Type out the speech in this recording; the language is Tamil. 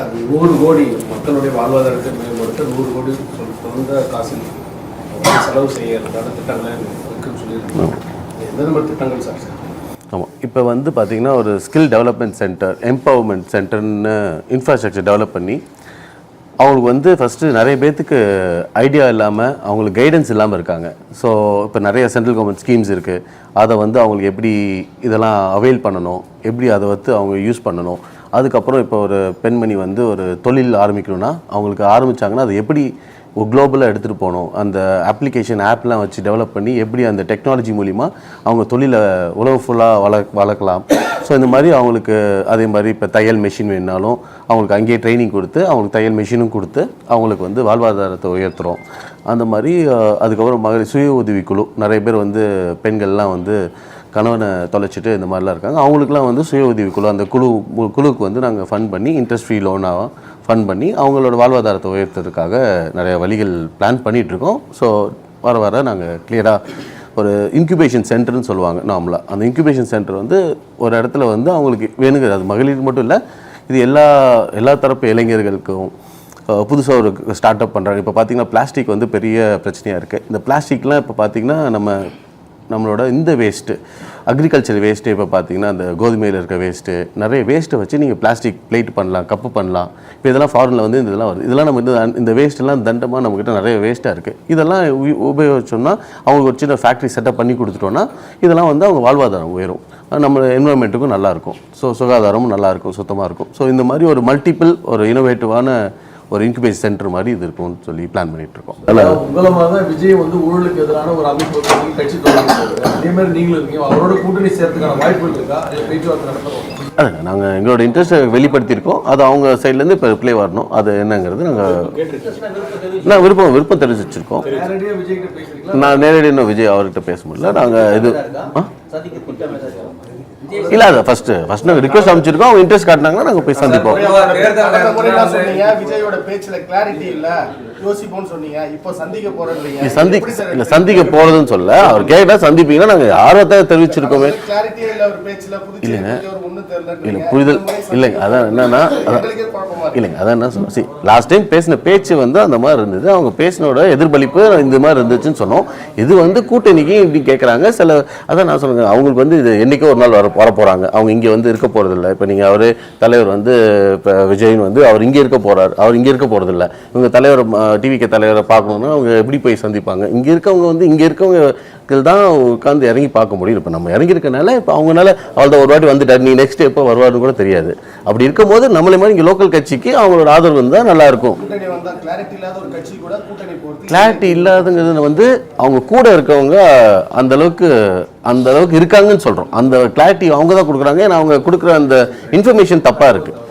சார் நூறு கோடி மக்களுடைய வாழ்வாதாரத்தை மேம்படுத்த நூறு கோடி சொந்த காசில் செலவு செய்யறதான திட்டங்கள் இருக்குன்னு சொல்லியிருக்கோம் எந்த நம்பர் திட்டங்கள் சார் சார்? ஆமாம் இப்போ வந்து பார்த்திங்கன்னா ஒரு ஸ்கில் டெவலப்மெண்ட் சென்டர் எம்பவர்மெண்ட் சென்டர்னு இன்ஃப்ராஸ்ட்ரக்சர் டெவலப் பண்ணி அவங்களுக்கு வந்து ஃபஸ்ட்டு நிறைய பேர்த்துக்கு ஐடியா இல்லாமல் அவங்களுக்கு கைடன்ஸ் இல்லாமல் இருக்காங்க. ஸோ இப்போ நிறைய சென்ட்ரல் கவர்மெண்ட் ஸ்கீம்ஸ் இருக்குது அதை வந்து அவங்களுக்கு எப்படி இதெல்லாம் அவைல் பண்ணணும்? எப்படி அதை வந்து அவங்க யூஸ் பண்ணணும்? அதுக்கப்புறம் இப்போ ஒரு பெண்மணி வந்து ஒரு தொழில் ஆரம்பிக்கணும்னா அவங்களுக்கு ஆரம்பித்தாங்கன்னா அது எப்படி ஒரு குளோபலாக எடுத்துகிட்டு போகணும்? அந்த அப்ளிகேஷன் ஆப்லாம் வச்சு டெவலப் பண்ணி எப்படி அந்த டெக்னாலஜி மூலிமா அவங்க தொழிலை உலக ஃபுல்லாக வள வளர்க்கலாம்? ஸோ இந்த மாதிரி அவங்களுக்கு அதே மாதிரி இப்போ தையல் மெஷின் வேணுனாலும் அவங்களுக்கு அங்கேயே ட்ரைனிங் கொடுத்து அவங்களுக்கு தையல் மெஷினும் கொடுத்து அவங்களுக்கு வந்து வாழ்வாதாரத்தை உயர்த்துறோம். அந்த மாதிரி அதுக்கப்புறம் மகளிர் சுய உதவி குழு நிறைய பேர் வந்து பெண்கள்லாம் வந்து கணவனை தொலைச்சிட்டு இந்த மாதிரிலாம் இருக்காங்க. அவங்களுக்குலாம் வந்து சுய உதவி குழு அந்த குழு குழுவுக்கு வந்து நாங்கள் ஃபண்ட் பண்ணி இன்ட்ரெஸ்ட் ஃப்ரீ லோனாக ஃபண்ட் பண்ணி அவங்களோட வாழ்வாதாரத்தை உயர்த்துறதுக்காக நிறைய வழிகள் பிளான் பண்ணிகிட்ருக்கோம் ஸோ வர வர நாங்கள் கிளியராக ஒரு இன்குபேஷன் சென்டர்னு சொல்லுவாங்க நார்மலாக அந்த இன்குபேஷன் சென்டர் வந்து ஒரு இடத்துல வந்து அவங்களுக்கு வேணுங்கிற அது மகளிர் மட்டும் இல்லை இது எல்லா எல்லா தரப்பு இளைஞர்களுக்கும் புதுசாக ஒரு ஸ்டார்ட் அப் பண்ணுறாங்க இப்போ பார்த்திங்கன்னா பிளாஸ்டிக் வந்து பெரிய பிரச்சனையாக இருக்குது இந்த பிளாஸ்டிக்லாம் இப்போ பார்த்தீங்கன்னா நம்ம நம்மளோட இந்த வேஸ்ட்டு அக்ரிகல்ச்சர் வேஸ்ட்டு இப்போ பார்த்தீங்கன்னா அந்த கோதுமையில் இருக்க வேஸ்ட்டு நிறைய வேஸ்ட்டை வச்சு நீங்கள் பிளாஸ்டிக் பிளேட் பண்ணலாம் கப்பு பண்ணலாம். இப்போ இதெல்லாம் ஃபாரினில் வந்து இந்த இதெல்லாம் வருது. இதெல்லாம் நம்ம இந்த இந்த வேஸ்ட்டெல்லாம் தண்டமாக நம்மக்கிட்ட நிறைய வேஸ்ட்டாக இருக்குது இதெல்லாம் உ- உபயோகிச்சோம்னா அவங்களுக்கு ஒரு சின்ன ஃபேக்ட்ரி செட்டப் பண்ணி கொடுத்துட்டோன்னா இதெல்லாம் வந்து அவங்க வாழ்வாதாரம் உயரும். நம்ம என்வரன்மெண்ட்டுக்கும் நல்லாயிருக்கும் ஸோ சுகாதாரமும் நல்லாயிருக்கும் சுத்தமாக இருக்கும். ஸோ இந்த மாதிரி ஒரு மல்டிபிள் ஒரு இனோவேட்டிவான ஒரு இன்குபேஷன் சென்டர் மாதிரி இது இருக்கும்னு சொல்லி பிளான் பண்ணிட்டு இருக்கோம் அதில் உங்களை மாதிரி தான் விஜய் வந்து ஊழலுக்கு எதிரான ஒரு அமைப்பு கட்சி அதே மாதிரி நீங்களும் இருக்கீங்க. அவரோட கூட்டணி சேர்த்துக்கான வாய்ப்புகள் இருக்கா? பேச்சுவார்த்தை நடத்துறோம் அதுங்க நாங்கள் எங்களோட இன்ட்ரெஸ்ட்டை வெளிப்படுத்தியிருக்கோம். அது அவங்க சைட்லேருந்து இப்போ ரிப்ளை வரணும். அது என்னங்கிறது நாங்கள் நான் விருப்பம் விருப்பம் தெரிவிச்சு வச்சுருக்கோம் நேரடியாக நான் நேரடி இன்னும் விஜய் அவர்கிட்ட பேச முடியல. நாங்கள் இது ஆ? இல்லை அது ஃபஸ்ட்டு ஃபஸ்ட் நாங்கள் ரிக்வஸ்ட் அமைச்சிருக்கோம் அவங்க இன்ட்ரெஸ்ட் காட்டினாங்கன்னா நாங்கள் போய் சந்திப்போம் விஜயோட பேச்சுல கிளாரிட்டி இல்ல யோசிப்போம்னு சொன்னீங்க. இப்போ சந்திக்க போறேன்றீங்க. இல்லை சந்திக்க போகிறதுன்னு சொல்ல. அவர் கேட்டால் சந்திப்பீங்கன்னா நாங்கள் ஆர்வத்தை தெரிவிச்சிருக்கோமே. கிளாரிட்டியே இல்ல ஒரு பேச்சுல. புரிதல் இல்லைங்க. அதான் என்னன்னா இல்லைங்க அதான் என்ன சொன்னோம் சி லாஸ்ட் டைம் பேசின பேச்சு வந்து அந்த மாதிரி இருந்தது. அவங்க பேசினோட எதிர்பலிப்பு இந்த மாதிரி இருந்துச்சுன்னு சொன்னோம். இது வந்து கூட்டணிக்கு இப்படி கேட்குறாங்க சில அதான் நான் சொல்லுங்க அவங்களுக்கு வந்து இது என்னைக்கோ ஒரு நாள் வர வர போகிறாங்க அவங்க இங்கே வந்து இருக்க போகிறதில்ல இப்போ நீங்கள் அவர் தலைவர் வந்து இப்போ விஜயன் வந்து அவர் இங்கே இருக்க போகிறார் அவர் இங்கே இருக்க போகிறதில்ல இவங்க தலைவர் டிவிக்கு தலைவரை பார்க்கணுன்னா அவங்க எப்படி போய் சந்திப்பாங்க? இங்கே இருக்கவங்க வந்து இங்கே இருக்கவங்க தான் உட்காந்து இறங்கி பார்க்க முடியும். இப்போ நம்ம இறங்கி இருக்கனால இப்போ அவங்கனால அவள்தான் ஒரு வாட்டி வந்துட்டார். நீ நெக்ஸ்ட் எப்போ வருவாருன்னு கூட தெரியாது. அப்படி இருக்கும்போது நம்மளே மாதிரி இங்கே லோக்கல் கட்சிக்கு அவங்களோட ஆதரவு இருந்தால் நல்லா இருக்கும். கூட்டணி வந்தா கிளாரிட்டி இல்லாத ஒரு கட்சி கூட கூட்டணி போறது கிளாரிட்டி இல்லாதங்கிறது வந்து அவங்க கூட இருக்கவங்க அந்த அளவுக்கு அந்த அளவுக்கு இருக்காங்கன்னு சொல்கிறோம் அந்த கிளாரிட்டி அவங்க தான் கொடுக்குறாங்க. ஏன்னா அவங்க கொடுக்குற அந்த இன்ஃபர்மேஷன் தப்பாக இருக்குது